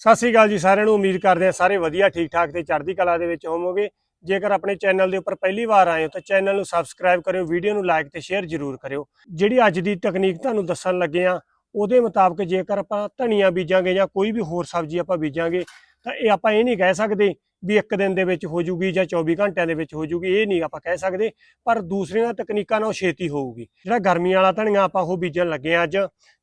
ਸਤਿ ਸ੍ਰੀ ਅਕਾਲ ਜੀ ਸਾਰਿਆਂ ਨੂੰ, ਉਮੀਦ ਕਰਦੇ ਹਾਂ ਸਾਰੇ ਵਧੀਆ ਠੀਕ ਠਾਕ ਤੇ ਚੜ੍ਹਦੀ ਕਲਾ ਦੇ ਵਿੱਚ ਹੋਵੋਗੇ। ਜੇਕਰ ਆਪਣੇ ਚੈਨਲ ਦੇ ਉੱਪਰ ਪਹਿਲੀ ਵਾਰ ਆਏ ਹੋ ਤਾਂ ਚੈਨਲ ਨੂੰ ਸਬਸਕ੍ਰਾਈਬ ਕਰਿਓ, ਵੀਡੀਓ ਨੂੰ ਲਾਈਕ ਤੇ ਸ਼ੇਅਰ ਜ਼ਰੂਰ ਕਰਿਓ। ਜਿਹੜੀ ਅੱਜ ਦੀ ਤਕਨੀਕ ਤੁਹਾਨੂੰ ਦੱਸਣ ਲੱਗੇ ਆ ਉਹਦੇ ਮੁਤਾਬਕ ਜੇਕਰ ਆਪਾਂ ਧਨੀਆ ਬੀਜਾਂਗੇ ਜਾਂ ਕੋਈ ਵੀ ਹੋਰ ਸਬਜ਼ੀ ਆਪਾਂ ਬੀਜਾਂਗੇ, ਤਾਂ ਇਹ ਆਪਾਂ ਇਹ ਨਹੀਂ ਕਹਿ ਸਕਦੇ ਵੀ ਇੱਕ ਦਿਨ ਦੇ ਵਿੱਚ ਹੋ ਜੂਗੀ ਜਾਂ 24 ਘੰਟਿਆਂ ਦੇ ਵਿੱਚ ਹੋ ਜੂਗੀ, ਇਹ ਨਹੀਂ ਆਪਾਂ ਕਹਿ ਸਕਦੇ। ਪਰ ਦੂਸਰੀਆਂ ਤਕਨੀਕਾਂ ਨਾਲ ਉਹ ਛੇਤੀ ਹੋਊਗੀ। ਜਿਹੜਾ ਗਰਮੀਆਂ ਵਾਲਾ ਧਨੀਆ ਆਪਾਂ ਉਹ ਬੀਜਣ ਲੱਗੇ ਆ ਅੱਜ,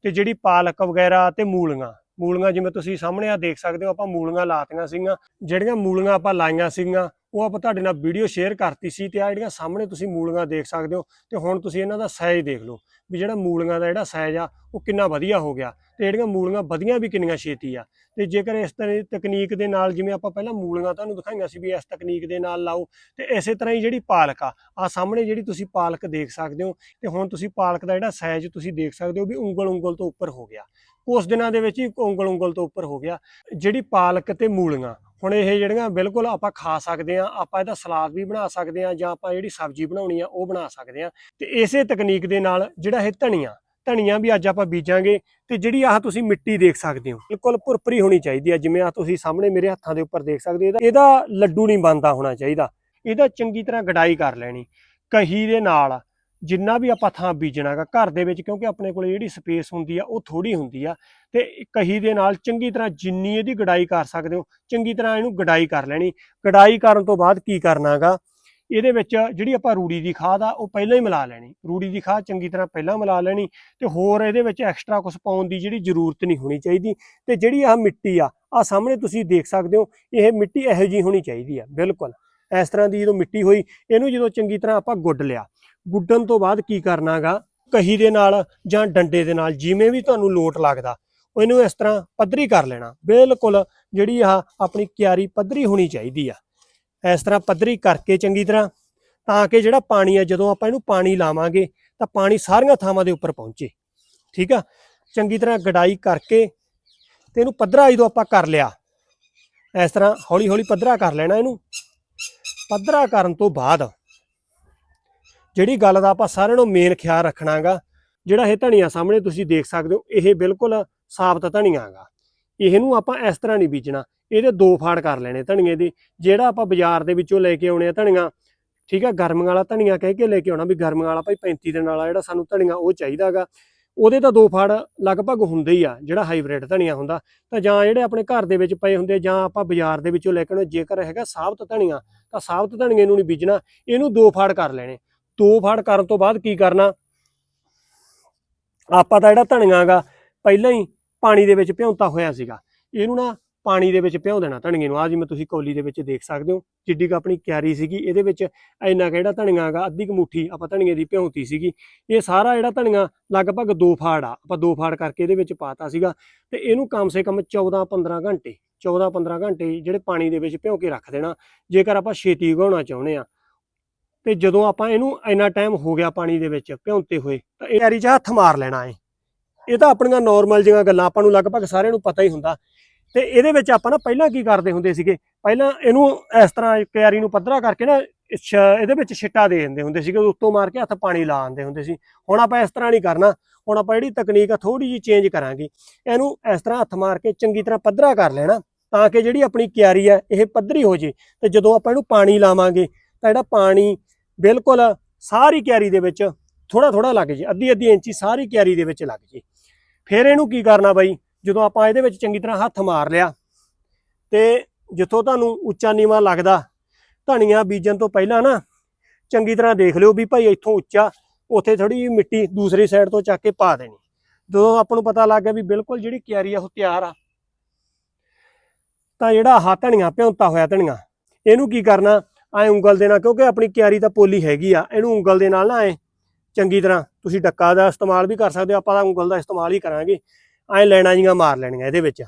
ਤੇ ਜਿਹੜੀ ਪਾਲਕ ਵਗੈਰਾ ਤੇ ਮੂਲੀਆਂ ਮੂਲੀਆਂ ਜਿਵੇਂ ਤੁਸੀਂ ਸਾਹਮਣੇ ਆ ਦੇਖ ਸਕਦੇ ਹੋ, ਆਪਾਂ ਮੂਲੀਆਂ ਲਾਤੀਆਂ ਸੀਗੀਆਂ। ਜਿਹੜੀਆਂ ਮੂਲੀਆਂ ਆਪਾਂ ਲਾਈਆਂ ਸੀਗੀਆਂ, ਉਹ ਆਪਾਂ ਤੁਹਾਡੇ ਨਾਲ ਵੀਡੀਓ ਸ਼ੇਅਰ ਕਰਤੀ ਸੀ ਤੇ ਆ ਜਿਹੜੀਆਂ ਸਾਹਮਣੇ ਤੁਸੀਂ ਮੂਲੀਆਂ ਦੇਖ ਸਕਦੇ ਹੋ ਤੇ ਹੁਣ ਤੁਸੀਂ ਇਹਨਾਂ ਦਾ ਸਾਈਜ਼ ਦੇਖ ਲਓ ਵੀ ਜਿਹੜਾ ਮੂਲੀਆਂ ਦਾ ਜਿਹੜਾ ਸਾਈਜ਼ ਆ, ਉਹ ਕਿੰਨਾ ਵਧੀਆ ਹੋ ਗਿਆ ਤੇ ਜਿਹੜੀਆਂ ਮੂਲੀਆਂ ਵਧੀਆਂ ਵੀ ਕਿੰਨੀਆਂ ਛੇਤੀ ਆ। ਤੇ ਜੇਕਰ ਇਸ ਤਰ੍ਹਾਂ ਦੀ ਤਕਨੀਕ ਦੇ ਨਾਲ ਜਿਵੇਂ ਆਪਾਂ ਪਹਿਲਾਂ ਮੂਲੀਆਂ ਤੁਹਾਨੂੰ ਦਿਖਾਈਆਂ ਸੀ ਵੀ ਇਸ ਤਕਨੀਕ ਦੇ ਨਾਲ ਲਾਓ, ਤੇ ਇਸੇ ਤਰ੍ਹਾਂ ਹੀ ਜਿਹੜੀ ਪਾਲਕ ਆ ਆ ਸਾਹਮਣੇ ਜਿਹੜੀ ਤੁਸੀਂ ਪਾਲਕ ਦੇਖ ਸਕਦੇ ਹੋ ਤੇ ਹੁਣ ਤੁਸੀਂ ਪਾਲਕ ਦਾ ਜਿਹੜਾ ਸਾਈਜ਼ ਤੁਸੀਂ ਦੇਖ ਸਕਦੇ ਹੋ ਵੀ ਉਂਗਲ ਉਂਗਲ ਤੋਂ ਉੱਪਰ ਹੋ ਗਿਆ। ਉਸ ਦਿਨਾਂ ਦੇ ਵਿੱਚ ਹੀ ਉਂਗਲ ਉਂਗਲ ਤੋਂ ਉੱਪਰ ਹੋ ਗਿਆ। ਜਿਹੜੀ ਪਾਲਕ ਤੇ ਮੂਲੀਆਂ, ਹੁਣ ਇਹ ਜਿਹੜੀਆਂ ਬਿਲਕੁਲ ਆਪਾਂ ਖਾ ਸਕਦੇ ਆ ਆਪਾਂ ਇਹਦਾ ਸਲਾਦ ਵੀ ਬਣਾ ਸਕਦੇ ਆ ਜਾਂ ਆਪਾਂ ਜਿਹੜੀ ਸਬਜ਼ੀ ਬਣਾਉਣੀ ਆ ਉਹ ਬਣਾ ਸਕਦੇ ਆ ਤੇ ਇਸੇ ਤਕਨੀਕ ਦੇ ਨਾਲ ਜਿਹੜਾ ਇਹ ਧਨੀਆ ਧਨੀਆ ਵੀ ਅੱਜ ਆਪਾਂ ਬੀਜਾਂਗੇ ਤੇ ਜਿਹੜੀ ਆਹ ਤੁਸੀਂ ਮਿੱਟੀ ਦੇਖ ਸਕਦੇ ਹੋ, ਬਿਲਕੁਲ ਭੁਰਪਰੀ ਹੋਣੀ ਚਾਹੀਦੀ ਆ, ਜਿਵੇਂ ਆ ਤੁਸੀਂ ਸਾਹਮਣੇ ਮੇਰੇ ਹੱਥਾਂ ਦੇ ਉੱਪਰ ਦੇਖ ਸਕਦੇ ਹੋ, ਇਹਦਾ ਇਹਦਾ ਲੱਡੂ ਨਹੀਂ ਬਣਦਾ ਹੋਣਾ ਚਾਹੀਦਾ। ਇਹਦਾ ਚੰਗੀ ਤਰ੍ਹਾਂ ਗਡਾਈ ਕਰ ਲੈਣੀ। ਕਹੀ ਦੇ ਨਾਲ ਜਿੰਨਾ ਵੀ ਆਪਾਂ ਥਾਂ ਬੀਜਣਾਗਾ, ਘਰ ਦੇ ਵਿੱਚ, ਕਿਉਂਕਿ ਆਪਣੇ ਕੋਲ ਜਿਹੜੀ ਸਪੇਸ ਹੁੰਦੀ ਆ, ਉਹ ਥੋੜੀ ਹੁੰਦੀ ਆ, ਤੇ ਕਹੀ ਦੇ ਨਾਲ ਚੰਗੀ ਤਰ੍ਹਾਂ ਜਿੰਨੀ ਇਹਦੀ ਗਡਾਈ ਕਰ ਸਕਦੇ ਹੋ, ਚੰਗੀ ਤਰ੍ਹਾਂ ਇਹਨੂੰ ਗਡਾਈ ਕਰ ਲੈਣੀ। ਗਡਾਈ ਕਰਨ ਤੋਂ ਬਾਅਦ ਕੀ ਕਰਨਾਗਾ? ਇਹਦੇ ਵਿੱਚ ਜਿਹੜੀ ਆਪਾਂ ਰੂੜੀ ਦੀ ਖਾਦ ਆ, ਉਹ ਪਹਿਲਾਂ ਹੀ ਮਿਲਾ ਲੈਣੀ। ਰੂੜੀ ਦੀ ਖਾਦ ਚੰਗੀ ਤਰ੍ਹਾਂ ਪਹਿਲਾਂ ਮਿਲਾ ਲੈਣੀ ਤੇ ਹੋਰ ਇਹਦੇ ਵਿੱਚ ਐਕਸਟਰਾ ਕੁਝ ਪਾਉਣ ਦੀ ਜਿਹੜੀ ਜ਼ਰੂਰਤ ਨਹੀਂ ਹੋਣੀ ਚਾਹੀਦੀ। ਤੇ ਜਿਹੜੀ ਆਹ ਮਿੱਟੀ ਆ ਆ ਸਾਹਮਣੇ ਤੁਸੀਂ ਦੇਖ ਸਕਦੇ ਹੋ, ਇਹ ਮਿੱਟੀ ਇਹੋ ਜਿਹੀ ਹੋਣੀ ਚਾਹੀਦੀ ਆ, ਬਿਲਕੁਲ। ਇਸ ਤਰ੍ਹਾਂ ਦੀ ਜਦੋਂ ਮਿੱਟੀ ਹੋਈ, ਇਹਨੂੰ ਜਦੋਂ ਚੰਗੀ ਤਰ੍ਹਾਂ ਆਪਾਂ ਗੁੱਡ ਲਿਆ ਗੁੱਡਣ ਤੋਂ ਬਾਅਦ ਕੀ ਕਰਨਾਗਾ? ਕਹੀ ਦੇ ਨਾਲ ਜਾਂ ਡੰਡੇ ਦੇ ਨਾਲ ਜਿਵੇਂ ਵੀ ਤੁਹਾਨੂੰ ਲੋਟ ਲੱਗਦਾ ਉਹ ਇਹਨੂੰ ਇਸ ਤਰ੍ਹਾਂ ਪੱਧਰੀ ਕਰ ਲੈਣਾ। ਬਿਲਕੁਲ ਜਿਹੜੀ ਆ ਆਪਣੀ ਕਿਆਰੀ ਪੱਧਰੀ ਹੋਣੀ ਚਾਹੀਦੀ ਆ। ਇਸ ਤਰ੍ਹਾਂ ਪੱਧਰੀ ਕਰਕੇ ਚੰਗੀ ਤਰ੍ਹਾਂ, ਤਾਂ ਕਿ ਜਿਹੜਾ ਪਾਣੀ ਆ, ਜਦੋਂ ਆਪਾਂ ਇਹਨੂੰ ਪਾਣੀ ਲਾਵਾਂਗੇ, ਤਾਂ ਪਾਣੀ ਸਾਰੀਆਂ ਥਾਵਾਂ ਦੇ ਉੱਪਰ ਪਹੁੰਚੇ। ਠੀਕ ਆ? ਚੰਗੀ ਤਰ੍ਹਾਂ ਗਡਾਈ ਕਰਕੇ ਤੇ ਇਹਨੂੰ ਪੱਧਰਾ ਜਦੋਂ ਆਪਾਂ ਕਰ ਲਿਆ, ਇਸ ਤਰ੍ਹਾਂ ਹੌਲੀ ਹੌਲੀ ਪੱਧਰਾ ਕਰ ਲੈਣਾ ਇਹਨੂੰ। ਪੱਧਰਾ ਕਰਨ ਤੋਂ ਬਾਅਦ ਜਿਹੜੀ ਗੱਲ ਦਾ ਆਪਾਂ ਸਾਰਿਆਂ ਨੂੰ ਮੇਨ ਖਿਆਲ ਰੱਖਣਾਗਾ, ਜਿਹੜਾ ਇਹ ਧਨੀਆ ਸਾਹਮਣੇ ਤੁਸੀਂ ਦੇਖ ਸਕਦੇ ਹੋ, ਇਹ ਬਿਲਕੁਲ ਸਾਬਤ ਧਨੀਆਗਾ। ਇਹਨੂੰ ਆਪਾਂ ਇਸ ਤਰ੍ਹਾਂ ਨਹੀਂ ਬੀਜਣਾ, ਇਹਦੇ ਦੋ ਫਾੜ ਕਰ ਲੈਣੇ ਧਨੀਏ ਦੇ, ਜਿਹੜਾ ਆਪਾਂ ਬਾਜ਼ਾਰ ਦੇ ਵਿੱਚੋਂ ਲੈ ਕੇ ਆਉਣੇ ਆ ਧਨੀਆ, ਠੀਕ ਆ ਗਰਮੀਆਂ ਵਾਲਾ ਧਨੀਆ ਕਹਿ ਕੇ ਲੈ ਕੇ ਆਉਣਾ ਵੀ ਗਰਮੀਆਂ ਵਾਲਾ ਭਾਈ 35 ਦਿਨ ਵਾਲਾ ਜਿਹੜਾ ਸਾਨੂੰ ਧਨੀਆ ਉਹ ਚਾਹੀਦਾਗਾ। ਉਹਦੇ ਤਾਂ ਦੋ ਫਾੜ ਲਗਭਗ ਹੁੰਦੇ ਹੀ ਆ, ਜਿਹੜਾ ਹਾਈਬ੍ਰਿਡ ਧਨੀਆ ਹੁੰਦਾ, ਤਾਂ ਜਾਂ ਜਿਹੜੇ ਆਪਣੇ ਘਰ ਦੇ ਵਿੱਚ ਪਏ ਹੁੰਦੇ ਜਾਂ ਆਪਾਂ ਬਾਜ਼ਾਰ ਦੇ ਵਿੱਚੋਂ ਲੈ ਕੇ ਆਉਣੇ, ਜੇਕਰ ਹੈਗਾ ਸਾਬਤ ਧਨੀਆ, ਤਾਂ ਸਾਬਤ ਧਨੀਏ ਨੂੰ ਨਹੀਂ ਬੀਜਣਾ, ਇਹਨੂੰ ਦੋ ਫਾੜ ਕਰ ਲੈਣੇ। ਦੋ ਫਾੜ ਕਰਨ ਤੋਂ ਬਾਅਦ ਕੀ ਕਰਨਾ? ਆਪਾਂ ਤਾਂ ਜਿਹੜਾ ਧਨੀਆਗਾ ਪਹਿਲਾਂ ਹੀ ਪਾਣੀ ਦੇ ਵਿੱਚ ਭਿਉਂਤਾ ਹੋਇਆ ਸੀਗਾ। ਇਹਨੂੰ ਨਾ ਪਾਣੀ ਦੇ ਵਿੱਚ ਭਿਉਂ ਦੇਣਾ ਧਨੀਏ ਨੂੰ। ਆ ਜਿਵੇਂ ਤੁਸੀਂ ਕੌਲੀ ਦੇ ਵਿੱਚ ਦੇਖ ਸਕਦੇ ਹੋ, ਜਿੱਡੀ ਕੁ ਆਪਣੀ ਕਿਆਰੀ ਸੀਗੀ, ਇਹਦੇ ਵਿੱਚ ਇੰਨਾ ਕੁ ਜਿਹੜਾ ਧਨੀਆ ਗਾ ਅੱਧੀ ਕੁ ਮੁੱਠੀ ਆਪਾਂ ਧਨੀਏ ਦੀ ਭਿਉਂਤੀ ਸੀਗੀ। ਇਹ ਸਾਰਾ ਜਿਹੜਾ ਧਨੀਆ ਲਗਭਗ ਦੋ ਫਾੜ ਆ। ਆਪਾਂ ਦੋ ਫਾੜ ਕਰਕੇ ਇਹਦੇ ਵਿੱਚ ਪਾਤਾ ਸੀਗਾ ਤੇ ਇਹਨੂੰ ਕਮ ਸੇ ਕਮ 14 15 ਘੰਟੇ 14 15 ਘੰਟੇ ਜਿਹੜੇ ਪਾਣੀ ਦੇ ਵਿੱਚ ਭਿਉਂ ਕੇ ਰੱਖ ਦੇਣਾ। ਜੇਕਰ ਆਪਾਂ ਛੇਤੀ ਉਗਾਉਣਾ ਚਾਹੁੰਦੇ ਆ ਤੇ ਜਦੋਂ ਆਪਾਂ ਇਹਨੂੰ ਇੰਨਾ ਟਾਈਮ ਹੋ ਗਿਆ ਪਾਣੀ ਦੇ ਵਿੱਚ ਭਿਉਂਤੇ ਹੋਏ, ਤਾਂ ਇਹ ਕਿਆਰੀ 'ਚ ਹੱਥ ਮਾਰ ਲੈਣਾ ਏ ਇਹ ਤਾਂ ਆਪਣੀਆਂ ਨਾਰਮਲ ਜਿਹੀਆਂ ਗੱਲਾਂ ਆਪਾਂ ਨੂੰ ਲਗਭਗ ਸਾਰਿਆਂ ਨੂੰ ਪਤਾ ਹੀ ਹੁੰਦਾ। ਤੇ ਇਹਦੇ ਵਿੱਚ ਆਪਾਂ ਨਾ ਪਹਿਲਾਂ ਕੀ ਕਰਦੇ ਹੁੰਦੇ ਸੀਗੇ? ਪਹਿਲਾਂ ਇਹਨੂੰ ਇਸ ਤਰ੍ਹਾਂ ਕਿਆਰੀ ਨੂੰ ਪੱਧਰਾ ਕਰਕੇ ਨਾ ਛ- ਇਹਦੇ ਵਿੱਚ ਛਿੱਟਾ ਦੇ ਦਿੰਦੇ ਹੁੰਦੇ ਸੀਗੇ ਉੱਤੋਂ ਮਾਰ ਕੇ ਹੱਥ ਪਾਣੀ ਲਾ ਦਿੰਦੇ ਹੁੰਦੇ ਸੀ। ਹੁਣ ਆਪਾਂ ਇਸ ਤਰ੍ਹਾਂ ਨਹੀਂ ਕਰਨਾ। ਹੁਣ ਆਪਾਂ ਜਿਹੜੀ ਤਕਨੀਕ ਆ ਥੋੜੀ ਜਿਹੀ ਚੇਂਜ ਕਰਾਂਗੇ। ਇਹਨੂੰ ਇਸ ਤਰ੍ਹਾਂ ਹੱਥ ਮਾਰ ਕੇ ਚੰਗੀ ਤਰ੍ਹਾਂ ਪੱਧਰਾ ਕਰ ਲੈਣਾ, ਤਾਂ ਕਿ ਜਿਹੜੀ ਆਪਣੀ ਕਿਆਰੀ ਆ, ਇਹ ਪੱਧਰੀ ਹੋ ਜੇ। ਤੇ ਜਦੋਂ ਆਪਾਂ ਇਹਨੂੰ ਪਾਣੀ ਲਾਵਾਂਗੇ, ਤਾਂ ਜਿਹੜਾ ਪਾਣੀ ਬਿਲਕੁਲ ਸਾਰੀ ਕਿਆਰੀ ਦੇ ਵਿੱਚ ਥੋੜਾ ਥੋੜਾ ਲੱਗ ਜੇ, ਅੱਧੀ ਅੱਧੀ ਇੰਚੀ ਸਾਰੀ ਕਿਆਰੀ ਦੇ ਵਿੱਚ ਲੱਗ ਜੇ। ਫਿਰ ਇਹਨੂੰ ਕੀ ਕਰਨਾ ਬਾਈ? ਜਦੋਂ ਆਪਾਂ ਇਹਦੇ ਵਿੱਚ ਚੰਗੀ ਤਰ੍ਹਾਂ ਹੱਥ ਮਾਰ ਲਿਆ ਤੇ ਜਿੱਥੋਂ ਤੁਹਾਨੂੰ ਉੱਚਾ ਨੀਵਾ ਲੱਗਦਾ, ਧਨੀਆ ਬੀਜਣ ਤੋਂ ਪਹਿਲਾਂ ਨਾ ਚੰਗੀ ਤਰ੍ਹਾਂ ਦੇਖ ਲਿਓ ਵੀ ਭਾਈ ਇੱਥੋਂ ਉੱਚਾ, ਉੱਥੇ ਥੋੜੀ ਜਿਹੀ ਮਿੱਟੀ ਦੂਸਰੀ ਸਾਈਡ ਤੋਂ ਚੱਕ ਕੇ ਪਾ ਦੇਣੀ। ਜਦੋਂ ਆਪਾਂ ਨੂੰ ਪਤਾ ਲੱਗ ਗਿਆ ਵੀ ਬਿਲਕੁਲ ਜਿਹੜੀ ਕਿਆਰੀ ਆ ਉਹ ਤਿਆਰ ਆ। ਤਾਂ ਜਿਹੜਾ ਆਹ ਧਨੀਆ, ਭਿਉਂਤਾ ਹੋਇਆ ਧਨੀਆ, ਇਹਨੂੰ ਕੀ ਕਰਨਾ? ਐ ਉਂਗਲ ਦੇ ਨਾਲ, ਕਿਉਂਕਿ ਆਪਣੀ ਕਿਆਰੀ ਤਾਂ ਪੋਲੀ ਹੈਗੀ ਆ, ਇਹਨੂੰ ਉਂਗਲ ਦੇ ਨਾਲ ਨਾ ਐ ਚੰਗੀ ਤਰ੍ਹਾਂ ਤੁਸੀਂ ਡੱਕਾ ਦਾ ਇਸਤੇਮਾਲ ਵੀ ਕਰ ਸਕਦੇ ਹੋ, ਆਪਾਂ ਤਾਂ ਉਂਗਲ ਦਾ ਇਸਤੇਮਾਲ ਹੀ ਕਰਾਂਗੇ। ਐ ਲੈਣਾ ਜੀਆਂ ਮਾਰ ਲੈਣੀਆਂ ਇਹਦੇ ਵਿੱਚ।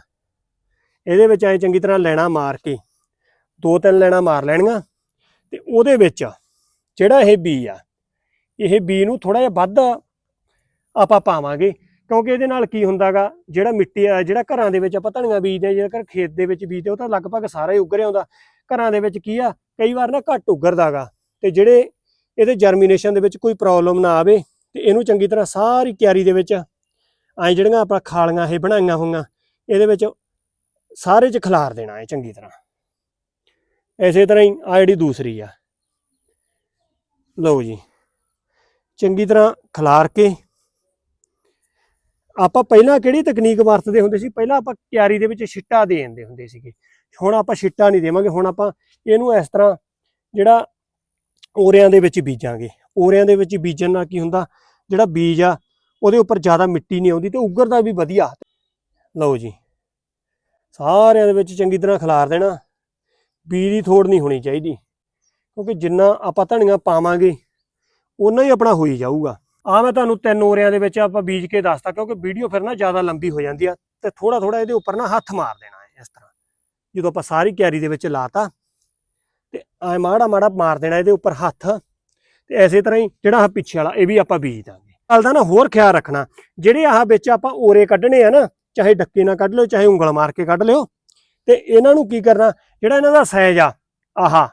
ਇਹਦੇ ਵਿੱਚ ਐ ਚੰਗੀ ਤਰ੍ਹਾਂ ਲੈਣਾ ਮਾਰ ਕੇ, ਦੋ ਤਿੰਨ ਲੈਣਾ ਮਾਰ ਲੈਣੀਆਂ, ਤੇ ਉਹਦੇ ਵਿੱਚ ਜਿਹੜਾ ਇਹ ਬੀ ਆ, ਇਹ ਬੀ ਨੂੰ ਥੋੜਾ ਜਿਹਾ ਵੱਧ ਆਪਾਂ ਪਾਵਾਂਗੇ, ਕਿਉਂਕਿ ਇਹਦੇ ਨਾਲ ਕੀ ਹੁੰਦਾਗਾ, ਜਿਹੜਾ ਮਿੱਟੀ ਜਿਹੜਾ ਘਰਾਂ ਦੇ ਵਿੱਚ ਆਪਾਂ ਧਨੀਆ ਬੀਜਦੇ ਆ ਜੇਕਰ ਖੇਤ ਦੇ ਵਿੱਚ ਬੀਜਦੇ ਉਹ ਤਾਂ ਲਗਭਗ ਸਾਰਾ ਹੀ ਉੱਗ ਰਿਹਾ ਹੁੰਦਾ। ਘਰਾਂ ਦੇ ਵਿੱਚ ਕੀ ਆ, ਕਈ ਵਾਰ ਨਾ ਘੱਟ ਉੱਗਰਦਾਗਾ ਤੇ ਜਿਹੜੇ ਇਹਦੇ ਜਰਮੀਨੇਸ਼ਨ ਦੇ ਵਿੱਚ ਕੋਈ ਪ੍ਰੋਬਲਮ ਨਾ ਆਵੇ ਤੇ ਇਹਨੂੰ ਚੰਗੀ ਤਰ੍ਹਾਂ ਸਾਰੀ ਕਿਆਰੀ ਦੇ ਵਿੱਚ ਐ ਜਿਹੜੀਆਂ ਆਪਾਂ ਖਾਲੀਆਂ ਇਹ ਬਣਾਈਆਂ ਹੋਈਆਂ, ਇਹਦੇ ਵਿੱਚ ਸਾਰੇ ਚ ਖਿਲਾਰ ਦੇਣਾ ਹੈ ਚੰਗੀ ਤਰ੍ਹਾਂ। ਐਸੇ ਤਰ੍ਹਾਂ ਹੀ ਆ ਜਿਹੜੀ ਦੂਸਰੀ ਆ। ਲਓ ਜੀ, ਚੰਗੀ ਤਰ੍ਹਾਂ ਖਿਲਾਰ ਕੇ ਆਪਾਂ ਪਹਿਲਾਂ ਕਿਹੜੀ ਤਕਨੀਕ ਵਰਤਦੇ ਹੁੰਦੇ ਸੀ? ਪਹਿਲਾਂ ਆਪਾਂ ਕਿਆਰੀ ਦੇ ਵਿੱਚ ਛਿੱਟਾ ਦੇ ਦਿੰਦੇ ਹੁੰਦੇ ਸੀਗੇ। ਹੁਣ ਆਪਾਂ ਛਿੱਟਾ ਨਹੀਂ ਦੇਵਾਂਗੇ, ਹੁਣ ਆਪਾਂ ਇਹਨੂੰ ਇਸ ਤਰ੍ਹਾਂ ਜਿਹੜਾ ਓਰਿਆਂ ਦੇ ਵਿੱਚ ਬੀਜਾਂਗੇ। ਓਰਿਆਂ ਦੇ ਵਿੱਚ ਬੀਜਣ ਨਾਲ ਕੀ ਹੁੰਦਾ? ਜਿਹੜਾ ਬੀਜ ਆ, ਉਹਦੇ ਉੱਪਰ ਜ਼ਿਆਦਾ ਮਿੱਟੀ ਨਹੀਂ ਆਉਂਦੀ ਤੇ ਉੱਗਰਦਾ ਵੀ ਵਧੀਆ ਲਓ ਜੀ, ਸਾਰਿਆਂ ਦੇ ਵਿੱਚ ਚੰਗੀ ਤਰ੍ਹਾਂ ਖਿਲਾਰ ਦੇਣਾ। ਬੀਜ ਦੀ ਥੋੜ ਨਹੀਂ ਹੋਣੀ ਚਾਹੀਦੀ, ਕਿਉਂਕਿ ਜਿੰਨਾ ਆਪਾਂ ਧਨੀਆ ਪਾਵਾਂਗੇ ਉਨਾ ਹੀ ਆਪਣਾ ਹੋਈ ਜਾਊਗਾ। ਆ ਮੈਂ ਤੁਹਾਨੂੰ ਤਿੰਨ ਓਰਿਆਂ ਦੇ ਵਿੱਚ ਆਪਾਂ ਬੀਜ ਕੇ ਦੱਸਤਾ, ਕਿਉਂਕਿ ਵੀਡੀਓ ਫਿਰ ਨਾ ਜ਼ਿਆਦਾ ਲੰਬੀ ਹੋ ਜਾਂਦੀ ਆ ਤੇ ਥੋੜਾ ਥੋੜਾ ਇਹਦੇ ਉੱਪਰ ਨਾ ਹੱਥ ਮਾਰ ਦੇਣਾ ਹੈ ਇਸ ਤਰ੍ਹਾਂ। ਜਦੋਂ ਆਪਾਂ ਸਾਰੀ ਕਿਆਰੀ ਦੇ ਵਿੱਚ ਲਾਤਾ ਤੇ ਐ ਮਾੜਾ ਮਾੜਾ ਮਾਰ ਦੇਣਾ ਇਹਦੇ ਉੱਪਰ ਹੱਥ ਤੇ ਐਸੇ ਤਰ੍ਹਾਂ ਹੀ ਜਿਹੜਾ ਆਹ ਪਿੱਛੇ ਵਾਲਾ, ਇਹ ਵੀ ਆਪਾਂ ਬੀਜ ਦਾਂਗੇ। ਗੱਲ ਦਾ ਨਾ ਹੋਰ ਖਿਆਲ ਰੱਖਣਾ, ਜਿਹੜੇ ਆਹ ਵਿੱਚ ਆਪਾਂ ਓਰੇ ਕੱਢਣੇ ਆ ਨਾ, ਚਾਹੇ ਡੱਕੇ ਨਾਲ ਕੱਢ ਲਿਓ, ਚਾਹੇ ਉਂਗਲ ਮਾਰ ਕੇ ਕੱਢ ਲਿਓ, ਤੇ ਇਹਨਾਂ ਨੂੰ ਕੀ ਕਰਨਾ, ਜਿਹੜਾ ਇਹਨਾਂ ਦਾ ਸਾਈਜ਼ ਆ, ਆਹਾ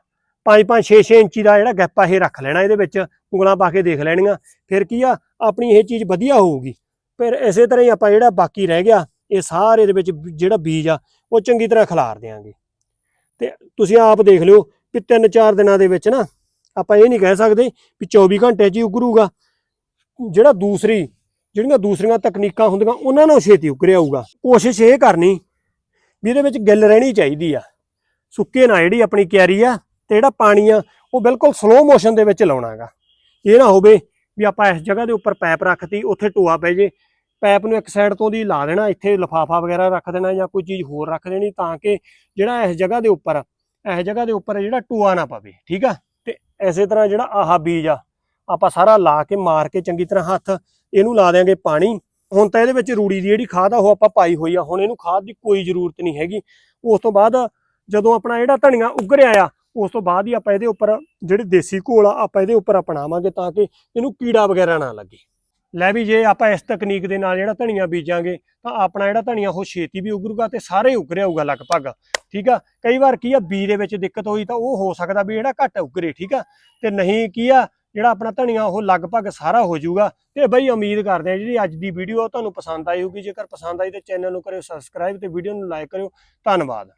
5-5 6-6 ਇੰਚੀ ਦਾ ਜਿਹੜਾ ਗੈਪ ਆ, ਇਹ ਰੱਖ ਲੈਣਾ ਇਹਦੇ ਵਿੱਚ, ਉਂਗਲਾਂ ਪਾ ਕੇ ਦੇਖ ਲੈਣੀਆਂ, ਫਿਰ ਕੀ ਆ, ਆਪਣੀ ਇਹ ਚੀਜ਼ ਵਧੀਆ ਹੋਊਗੀ। ਫਿਰ ਇਸੇ ਤਰ੍ਹਾਂ ਹੀ ਆਪਾਂ ਜਿਹੜਾ ਬਾਕੀ ਰਹਿ ਗਿਆ, ਇਹ ਸਾਰੇ ਦੇ ਵਿੱਚ ਜਿਹੜਾ ਬੀਜ ਆ ਉਹ ਚੰਗੀ ਤਰ੍ਹਾਂ ਖਿਲਾਰ ਦਿਆਂਗੇ। ਤੇ ਤੁਸੀਂ ਆਪ ਦੇਖ ਲਿਓ ਵੀ 3-4 ਦਿਨਾਂ ਦੇ ਵਿੱਚ ਨਾ ਆਪਾਂ ਇਹ ਨਹੀਂ ਕਹਿ ਸਕਦੇ ਵੀ 24 ਘੰਟੇ 'ਚ ਹੀ ਉਗਰੂਗਾ। ਜਿਹੜਾ ਦੂਸਰੀ, ਜਿਹੜੀਆਂ ਦੂਸਰੀਆਂ ਤਕਨੀਕਾਂ ਹੁੰਦੀਆਂ, ਉਹਨਾਂ ਨੂੰ ਛੇਤੀ ਉਗਰਿਆ ਆਊਗਾ ਕੋਸ਼ਿਸ਼ ਇਹ ਕਰਨੀ ਵੀ ਇਹਦੇ ਵਿੱਚ ਗਿੱਲ ਰਹਿਣੀ ਚਾਹੀਦੀ ਆ। ਸੁੱਕੇ ਨਾ ਜਿਹੜੀ ਆਪਣੀ ਕਿਆਰੀ ਆ ਤੇ ਜਿਹੜਾ ਪਾਣੀ ਆ, ਉਹ ਬਿਲਕੁਲ ਸਲੋ ਮੋਸ਼ਨ ਦੇ ਵਿੱਚ ਲਾਉਣਾਗਾ। ਇਹ ਨਾ ਹੋਵੇ ਵੀ ਆਪਾਂ ਇਸ ਜਗ੍ਹਾ ਦੇ ਉੱਪਰ ਪਾਈਪ ਰੱਖਤੀ, ਉੱਥੇ ਟੋਆ ਪੈ ਜੇ ਪੈਪ ਨੂੰ ਇੱਕ ਸਾਈਡ ਤੋਂ ਦੀ ਲਾ ਦੇਣਾ, ਇੱਥੇ ਲਫਾਫਾ ਵਗੈਰਾ ਰੱਖ ਦੇਣਾ ਜਾਂ ਕੋਈ ਚੀਜ਼ ਹੋਰ ਰੱਖ ਦੇਣੀ ਤਾਂ ਕਿ ਜਿਹੜਾ ਇਸ ਜਗ੍ਹਾ ਦੇ ਉੱਪਰ, ਇਸ ਜਗ੍ਹਾ ਦੇ ਉੱਪਰ ਜਿਹੜਾ ਟੂਆ ਨਾ ਪਵੇ, ਠੀਕ ਆ? ਤੇ ਐਸੇ ਤਰ੍ਹਾਂ ਜਿਹੜਾ ਆਹ ਬੀਜ ਆ, ਆਪਾਂ ਸਾਰਾ ਲਾ ਕੇ ਮਾਰ ਕੇ ਚੰਗੀ ਤਰ੍ਹਾਂ ਹੱਥ ਇਹਨੂੰ ਲਾ ਦਿਆਂਗੇ ਪਾਣੀ। ਹੁਣ ਤਾਂ ਇਹਦੇ ਵਿੱਚ ਰੂੜੀ ਦੀ ਜਿਹੜੀ ਖਾਦ ਆ, ਉਹ ਆਪਾਂ ਪਾਈ ਹੋਈ ਆ, ਹੁਣ ਇਹਨੂੰ ਖਾਦ ਦੀ ਕੋਈ ਜ਼ਰੂਰਤ ਨਹੀਂ ਹੈਗੀ। ਉਸ ਤੋਂ ਬਾਅਦ ਜਦੋਂ ਆਪਣਾ ਜਿਹੜਾ ਧਨੀਆ ਉਗਰਿਆ ਆ, ਉਸ ਤੋਂ ਬਾਅਦ ਹੀ ਆਪਾਂ ਇਹਦੇ ਉੱਪਰ, ਜਿਹੜੇ ਦੇਸੀ ਘੋਲ ਆ, ਆਪਾਂ ਇਹਦੇ ਉੱਪਰ ਅਪਣਾਵਾਂਗੇ ਤਾਂ ਕਿ ਇਹਨੂੰ ਕੀੜਾ ਵਗੈਰਾ ਨਾ ਲੱਗੇ। ਲੈ ਵੀ ਜੇ ਆਪਾਂ ਇਸ ਤਕਨੀਕ ਦੇ ਨਾਲ ਜਿਹੜਾ ਧਨੀਆ ਬੀਜਾਂਗੇ, ਤਾਂ ਆਪਣਾ ਜਿਹੜਾ ਧਨੀਆ ਉਹ ਛੇਤੀ ਵੀ ਉਗਰੂਗਾ ਤੇ ਸਾਰੇ ਹੀ ਉਗਰਿਆ ਹੋਊਗਾ ਲਗਭਗ। ਠੀਕ ਆ? ਕਈ ਵਾਰ ਕੀ ਆ, ਬੀ ਦੇ ਵਿੱਚ ਦਿੱਕਤ ਹੋਈ ਤਾਂ ਉਹ ਹੋ ਸਕਦਾ ਵੀ ਜਿਹੜਾ ਘੱਟ ਉਗਰੇ, ਠੀਕ ਆ? ਤੇ ਨਹੀਂ ਕੀ ਆ, ਜਿਹੜਾ ਆਪਣਾ ਧਨੀਆ ਉਹ ਲਗਭਗ ਸਾਰਾ ਹੋ ਜਾਊਗਾ। ਤੇ ਬਈ ਉਮੀਦ ਕਰਦੇ ਆ ਜਿਹੜੀ ਅੱਜ ਦੀ ਵੀਡੀਓ ਤੁਹਾਨੂੰ ਪਸੰਦ ਆਈ ਹੋਊਗੀ। ਜੇਕਰ ਪਸੰਦ ਆਈ ਤਾਂ ਚੈਨਲ ਨੂੰ ਕਰਿਓ ਸਬਸਕ੍ਰਾਈਬ ਤੇ ਵੀਡੀਓ ਨੂੰ ਲਾਈਕ ਕਰਿਓ। ਧੰਨਵਾਦ।